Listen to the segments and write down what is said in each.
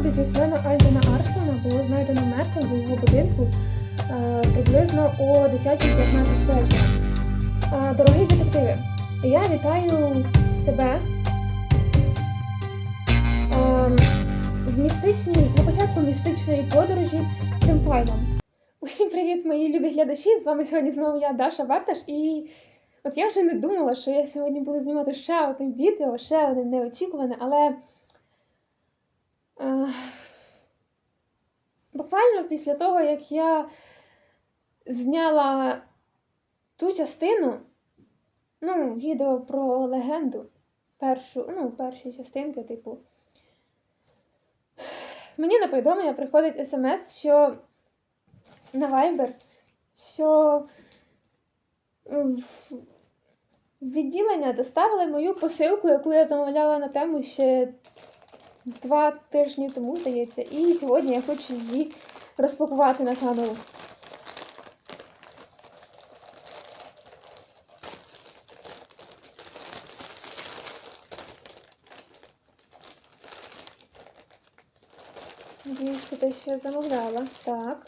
бізнесмена Альдена Арслана було знайдено мертвим у його будинку е, приблизно о 10.15 вечора. Дорогий детективи, я вітаю тебе е, в містичній, на початку містичної подорожі з цим файлом. Усім привіт, мої любі глядачі! З вами сьогодні знову я, Даша Барташ, і от я вже не думала, що я сьогодні буду знімати ще одне відео, ще одне неочікуване, але. Е, Буквально після того, як я зняла ту частину, ну, відео про легенду, першу, ну, перші частинки, типу, мені на повідомлення приходить смс, що на Viber, що в відділення доставили мою посилку, яку я замовляла на тему ще два тижні тому, здається, і сьогодні я хочу її розпакувати на камеру. Це те, що я замовляла. Так.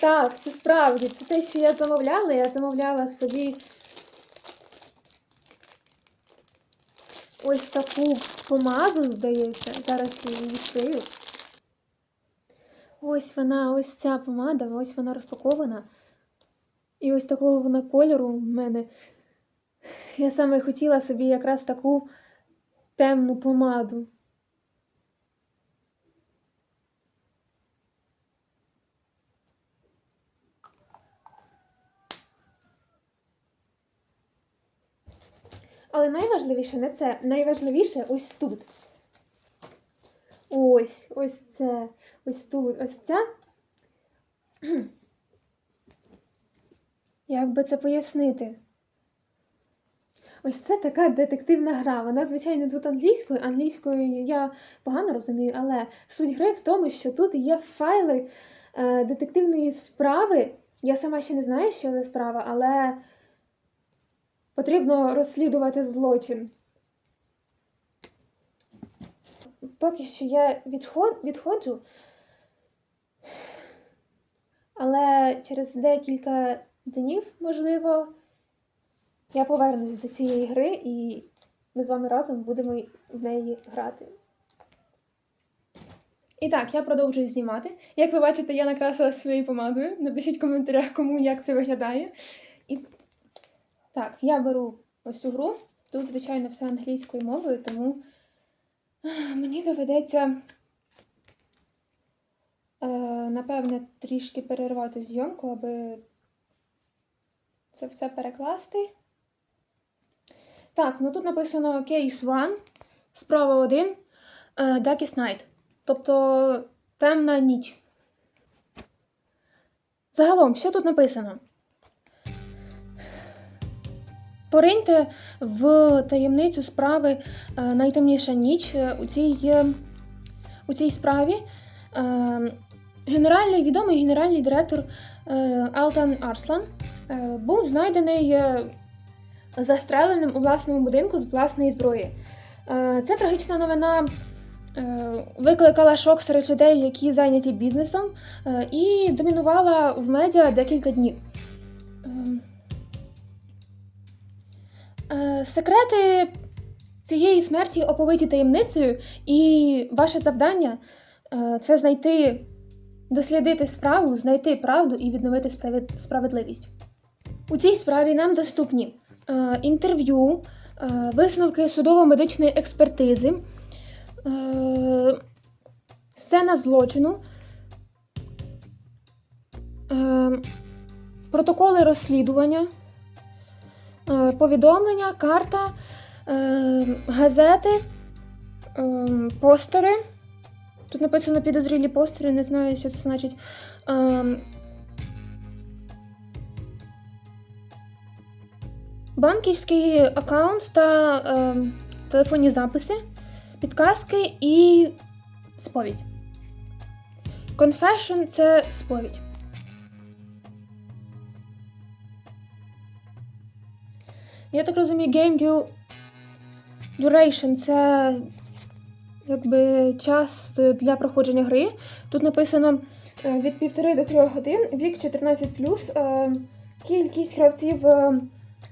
Так, це справді, це те, що я замовляла. Я замовляла собі ось таку помаду, здається. Зараз я її відкрию. Ось вона, ось ця помада, ось вона розпакована. І ось такого вона кольору в мене. Я саме хотіла собі якраз таку темну помаду. Але найважливіше не це. Найважливіше ось тут. Ось, ось це, ось тут, ось ця. Як би це пояснити? Ось це така детективна гра. Вона, звичайно, тут англійською. Англійською я погано розумію, але суть гри в тому, що тут є файли е, детективної справи. Я сама ще не знаю, що за справа, але потрібно розслідувати злочин. Поки що я відход, відходжу, але через декілька днів, можливо, я повернусь до цієї гри і ми з вами разом будемо в неї грати. І так, я продовжую знімати. Як ви бачите, я накрасила своєю помадою. Напишіть в коментарях, кому як це виглядає. Так, я беру ось цю гру. Тут, звичайно, все англійською мовою, тому мені доведеться, е, напевне, трішки перервати зйомку, аби це все перекласти. Так, ну тут написано Case 1, справа 1, е, Darkest Night. Тобто темна ніч. Загалом, що тут написано? Пориньте в таємницю справи е, найтемніша ніч е, у цій, у цій справі. Е, Генеральний відомий генеральний директор Алтан Арслан був знайдений застреленим у власному будинку з власної зброї. Ця трагічна новина викликала шок серед людей, які зайняті бізнесом, і домінувала в медіа декілька днів. Е, Секрети цієї смерті оповиті таємницею, і ваше завдання е, це знайти, дослідити справу, знайти правду і відновити справедливість. У цій справі нам доступні е, інтерв'ю, висновки судово-медичної експертизи, сцена злочину, протоколи розслідування повідомлення, карта, е, газети, е, постери. Тут написано підозрілі постери, не знаю, що це значить. Е, банківський аккаунт та е, телефонні записи, підказки і сповідь. Confession – це сповідь. Я так розумію, GameView Duration це якби час для проходження гри. Тут написано е, від 1,5 до 3 годин, вік 14 е, кількість гравців е,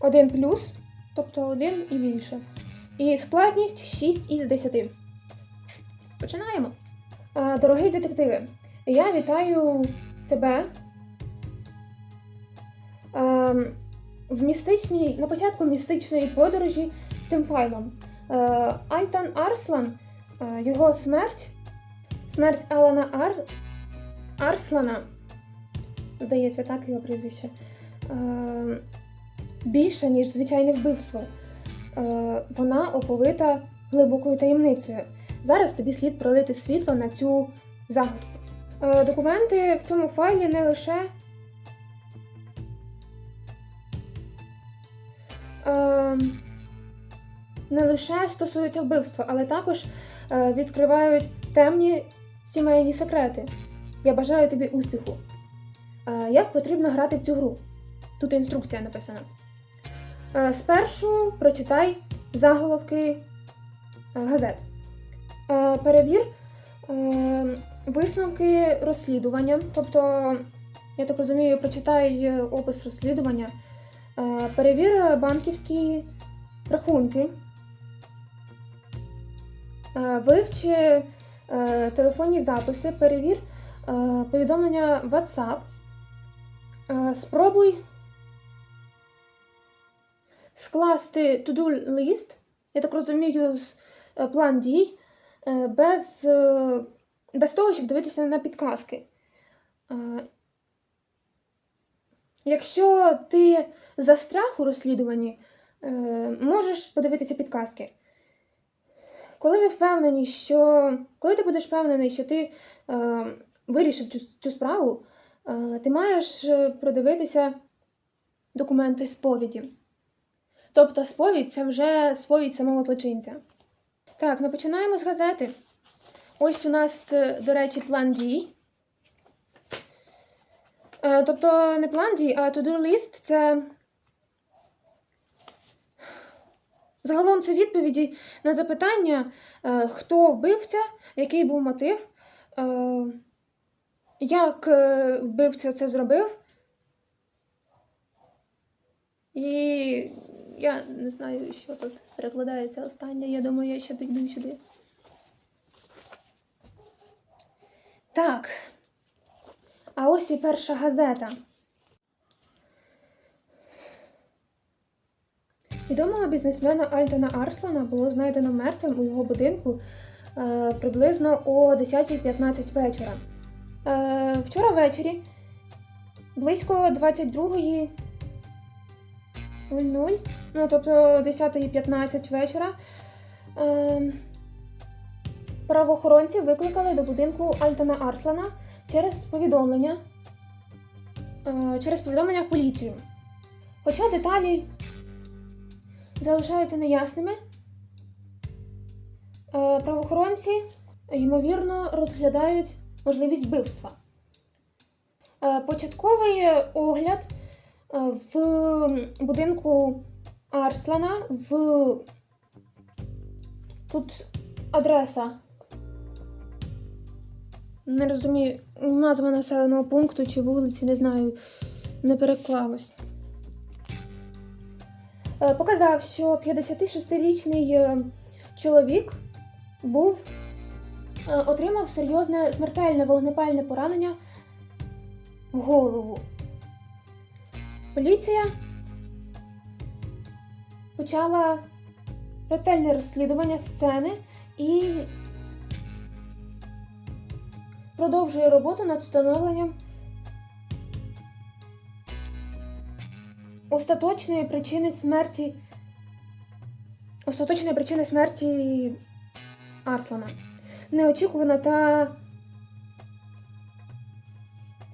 1 тобто 1 і більше. І складність 6 із 10. Починаємо. Е, Дорогий детективе, я вітаю тебе. В містичній, на початку містичної подорожі з цим файлом. Е, Альтан Арслан, е, його смерть, смерть Алана Ар, Арслана, здається, так його прізвище, е, більше, ніж звичайне вбивство. Вона оповита глибокою таємницею. Зараз тобі слід пролити світло на цю загадку. Документи в цьому файлі не лише е, не лише стосуються вбивства, але також е, відкривають темні сімейні секрети. Я бажаю тобі успіху. Е, як потрібно грати в цю гру? Тут інструкція написана. Е, спершу прочитай заголовки е, газет. Е, перевір е, висновки розслідування. Тобто, я так розумію, прочитай е, опис розслідування. Е, Перевір банківські рахунки. Е, Вивчи е, телефонні записи, перевір е, повідомлення WhatsApp. Е, Спробуй скласти to-do list, я так розумію, е, план дій, е, без, е, без того, щоб дивитися на підказки. Якщо ти застряг у розслідуванні, е, можеш подивитися підказки. Коли ви впевнені, що коли ти будеш впевнений, що ти е, вирішив цю, цю справу, е, ти маєш е, продивитися документи сповіді. Тобто сповідь це вже сповідь самого злочинця. Так, ну починаємо з газети. Ось у нас, е, до речі, план дій. Е, Тобто не план дій, а to-do list це. Загалом це відповіді на запитання, е, хто вбивця, який був мотив, е, як вбивця це зробив. І я не знаю, що тут перекладається останнє. Я думаю, я ще дійду сюди. Так. А ось і перша газета. Відомого бізнесмена Альтона Арслана було знайдено мертвим у його будинку е, приблизно о 10.15 вечора. Е, вчора ввечері, близько 22.00, ну тобто 10.15 вечора, е, правоохоронці викликали до будинку Альтона Арслана через повідомлення, е, через повідомлення в поліцію. Хоча деталі залишаються неясними, е, правоохоронці, ймовірно, розглядають можливість вбивства. Е, Початковий огляд в будинку Арслана в тут адреса. Не розумію, назва населеного пункту чи вулиці, не знаю, не переклалось. Е, Показав, що 56-річний е, чоловік був, е, отримав серйозне смертельне вогнепальне поранення в голову. Поліція почала ретельне розслідування сцени і продовжує роботу над встановленням остаточної причини смерті. Остаточної причини смерті Арслана. Неочікувана та.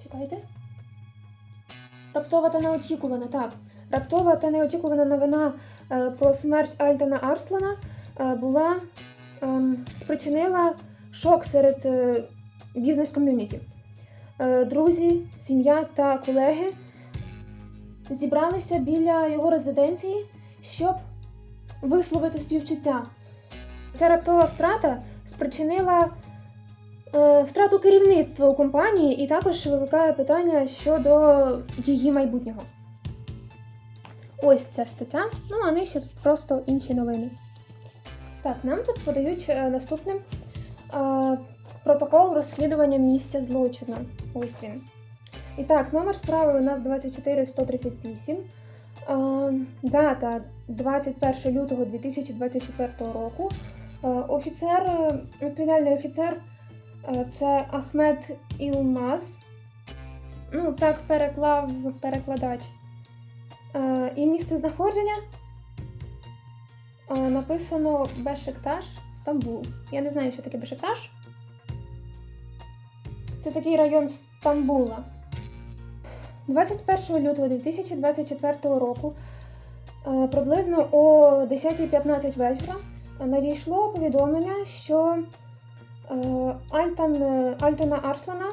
Чекайте. Раптова та неочікувана, так. Раптова та неочікувана новина е, про смерть Альтана Арслана е, була ем, спричинила шок серед е, бізнес-ком'юніті. Е, друзі, сім'я та колеги зібралися біля його резиденції, щоб висловити співчуття. Ця раптова втрата спричинила е, втрату керівництва у компанії і також викликає питання щодо її майбутнього. Ось ця стаття. Ну, а нижче тут просто інші новини. Так, нам тут подають е, наступним е, протокол розслідування місця злочину. Ось він. І так, номер справи у нас 24138. Е, дата 21 лютого 2024 року. Е, офіцер, е, відповідальний офіцер це Ахмед Ілмаз. Ну, так переклав перекладач. І місце знаходження написано Бешикташ, Стамбул. Я не знаю, що таке Бешикташ. Це такий район Стамбула. 21 лютого 2024 року е, приблизно о 10.15 вечора надійшло повідомлення, що е, Альтан, е, Альтана Арслана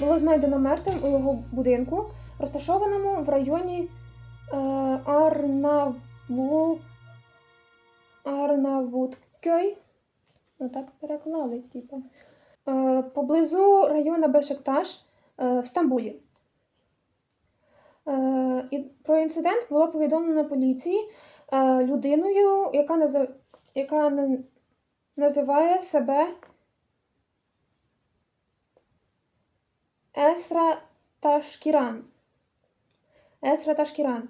було знайдено мертвим у його будинку, розташованому в районі Арнаву... Арнавуткой. Ну так переклали, типу. Е, поблизу району Бешикташ е, в Стамбулі. Е, і про інцидент було повідомлено поліції людиною, яка, назив... яка називає себе Есра Ташкіран. Есра Ташкіран,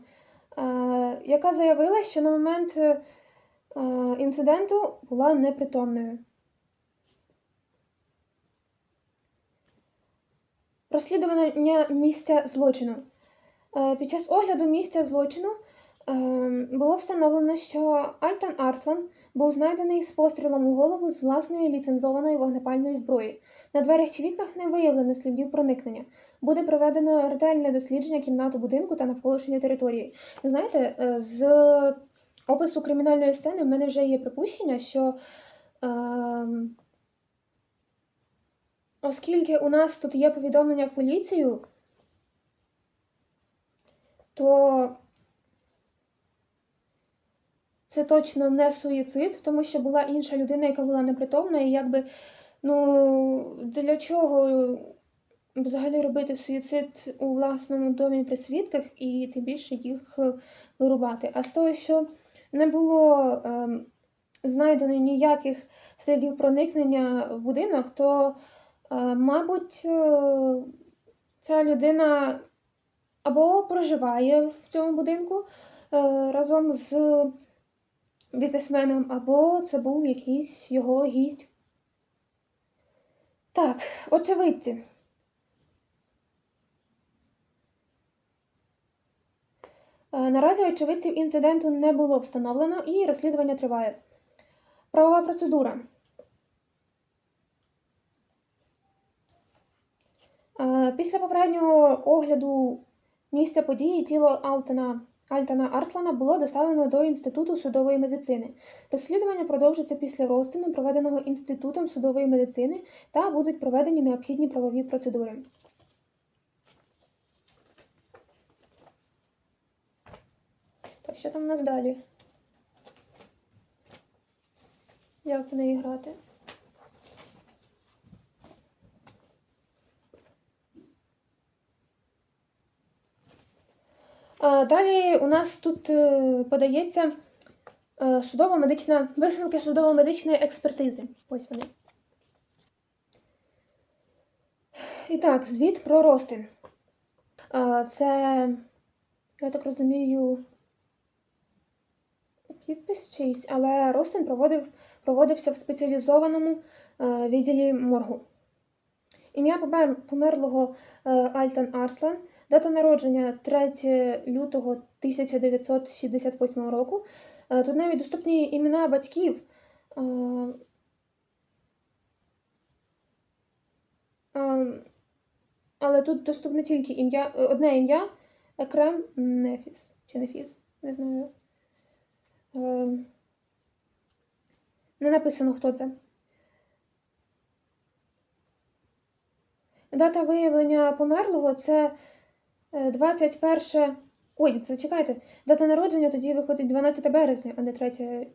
яка заявила, що на момент інциденту була непритомною. Розслідування місця злочину. Е, Під час огляду місця злочину е, було встановлено, що Альтан Арслан був знайдений з пострілом у голову з власної ліцензованої вогнепальної зброї. На дверях чи вікнах не виявлено слідів проникнення. Буде проведено ретельне дослідження кімнати будинку та навколишньої території. Знаєте, е, з опису кримінальної сцени в мене вже є припущення, що е, оскільки у нас тут є повідомлення в поліцію, то це точно не суїцид, тому що була інша людина, яка була непритомна, і якби, ну, для чого взагалі робити суїцид у власному домі при свідках і тим більше їх е, вирубати. А з того, що не було ем, знайдено ніяких слідів проникнення в будинок, то, е, мабуть, е, ця людина або проживає в цьому будинку е, разом з бізнесменом, або це був якийсь його гість. Так, очевидці. Е, Наразі очевидців інциденту не було встановлено і розслідування триває. Правова процедура. Е, Після попереднього огляду місця події тіло Алтана, Альтана Арслана було доставлено до Інституту судової медицини. Розслідування продовжиться після розтину, проведеного Інститутом судової медицини, та будуть проведені необхідні правові процедури. Так, що там у нас далі? Як в неї грати? Далі у нас тут е, подається е, судово-медична висновки судово-медичної експертизи. Ось вони. І так, звіт про розтин. А, Це, я так розумію, підпис чийсь, але розтин проводив, проводився в спеціалізованому е, відділі моргу. Ім'я померлого Альтан Арслан, дата народження 3 лютого 1968 року. Е, Тут навіть доступні імена батьків. Е, е, Але тут доступне тільки ім'я, одне ім'я Екрем Нефіс. Чи Нефіс, не знаю. Не написано, хто це. Дата виявлення померлого це 21. Ой, це чекайте. Дата народження тоді виходить 12 березня, а не 3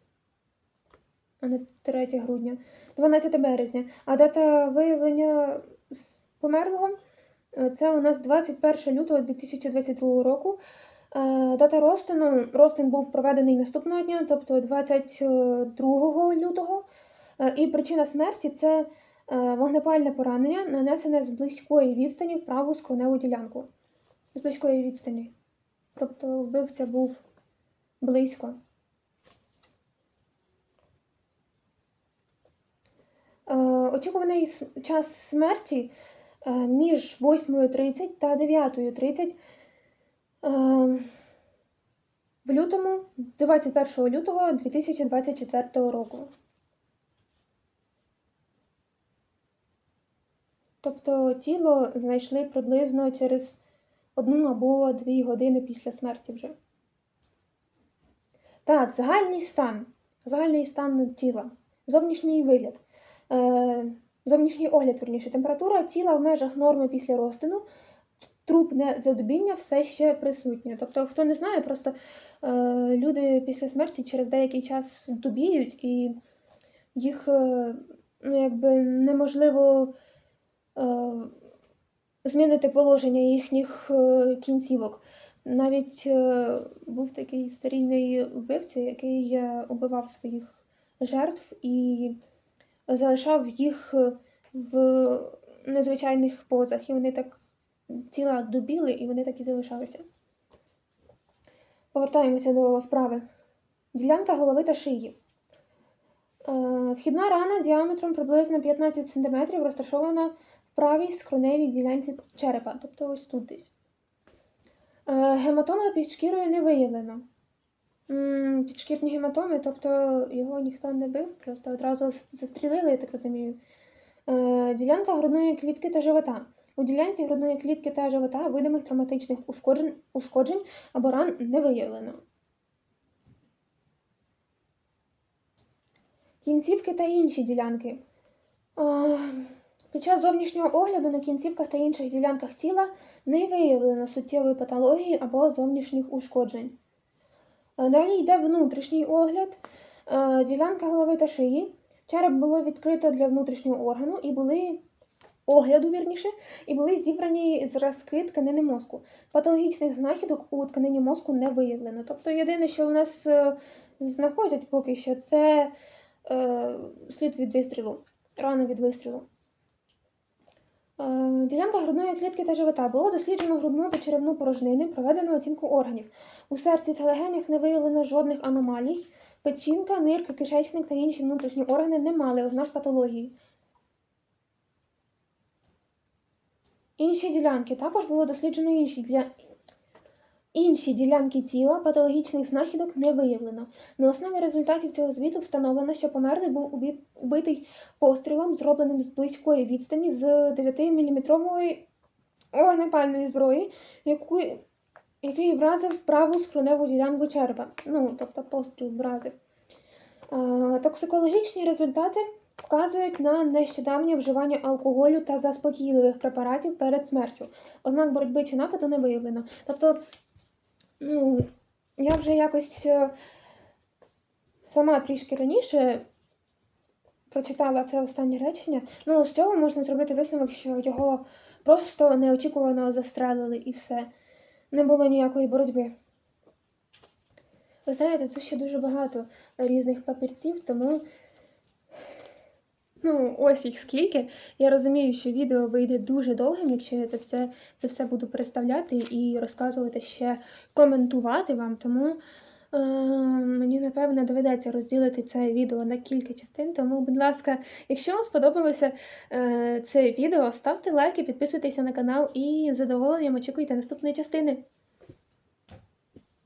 а не 3 грудня, 12 березня. А дата виявлення померлого е, це у нас 21 лютого 2022 року. Е, Дата розтину. Розтин був проведений наступного дня, тобто 22 лютого. Е, І причина смерті це е, вогнепальне поранення, нанесене з близької відстані в праву скроневу ділянку. З близької відстані. Тобто вбивця був близько. Е, Очікуваний час смерті е, між 8.30 та 9.30 е, в лютому, 21 лютого 2024 року. Тобто тіло знайшли приблизно через одну або дві години після смерті вже. Так, загальний стан. Загальний стан тіла. Зовнішній вигляд. Е, зовнішній огляд, верніше, температура тіла в межах норми після розтину. Трупне задубіння все ще присутнє. Тобто, хто не знає, просто е, люди після смерті через деякий час дубіють, і їх е, ну, якби неможливо змінити положення їхніх е, кінцівок. Навіть е, був такий серійний вбивця, який е, убивав своїх жертв і залишав їх в незвичайних позах. І вони так тіла дубіли, і вони так і залишалися. Повертаємося до справи. Ділянка голови та шиї. Вхідна рана діаметром приблизно 15 см розташована правій скроневій ділянці черепа, тобто ось тут десь. Е, Гематоми під шкірою не виявлено. Підшкірні гематоми, тобто його ніхто не бив, просто одразу застрілили, я так розумію. Е, Ділянка грудної клітки та живота. У ділянці грудної клітки та живота видимих травматичних ушкоджень, ушкоджень або ран не виявлено. Кінцівки та інші ділянки. Під час зовнішнього огляду на кінцівках та інших ділянках тіла не виявлено суттєвої патології або зовнішніх ушкоджень. Е, Далі йде внутрішній огляд. Е, Ділянка голови та шиї. Череп було відкрито для внутрішнього органу і були огляду, вірніше, і були зібрані зразки тканини мозку. Патологічних знахідок у тканині мозку не виявлено. Тобто єдине, що в нас е, знаходять поки що, це е, слід від вистрілу, рана від вистрілу. Е, Ділянка грудної клітки та живота було досліджено грудну та черевну порожнини, проведено оцінку органів. У серці та легенях не виявлено жодних аномалій. Печінка, нирка, кишечник та інші внутрішні органи не мали ознак патології. Інші ділянки також було досліджено інші. Інші ділянки тіла патологічних знахідок не виявлено. На основі результатів цього звіту встановлено, що померлий був убитий пострілом, зробленим з близької відстані з 9-мм вогнепальної зброї, яку... який вразив праву скроневу ділянку черепа. Ну, тобто постріл вразив. Токсикологічні результати вказують на нещодавнє вживання алкоголю та заспокійливих препаратів перед смертю. Ознак боротьби чи нападу не виявлено. Тобто, ну, я вже якось е, сама трішки раніше прочитала це останнє речення. Ну, з цього можна зробити висновок, що його просто неочікувано застрелили і все. Не було ніякої боротьби. Ви знаєте, тут ще дуже багато різних папірців, тому. Ну, ось їх скільки. Я розумію, що відео вийде дуже довгим, якщо я це все, це все буду представляти і розказувати ще коментувати вам. Тому е, мені, напевно, доведеться розділити це відео на кілька частин. Тому, будь ласка, якщо вам сподобалося е, це відео, ставте лайки, підписуйтеся на канал і з задоволенням очікуйте наступної частини.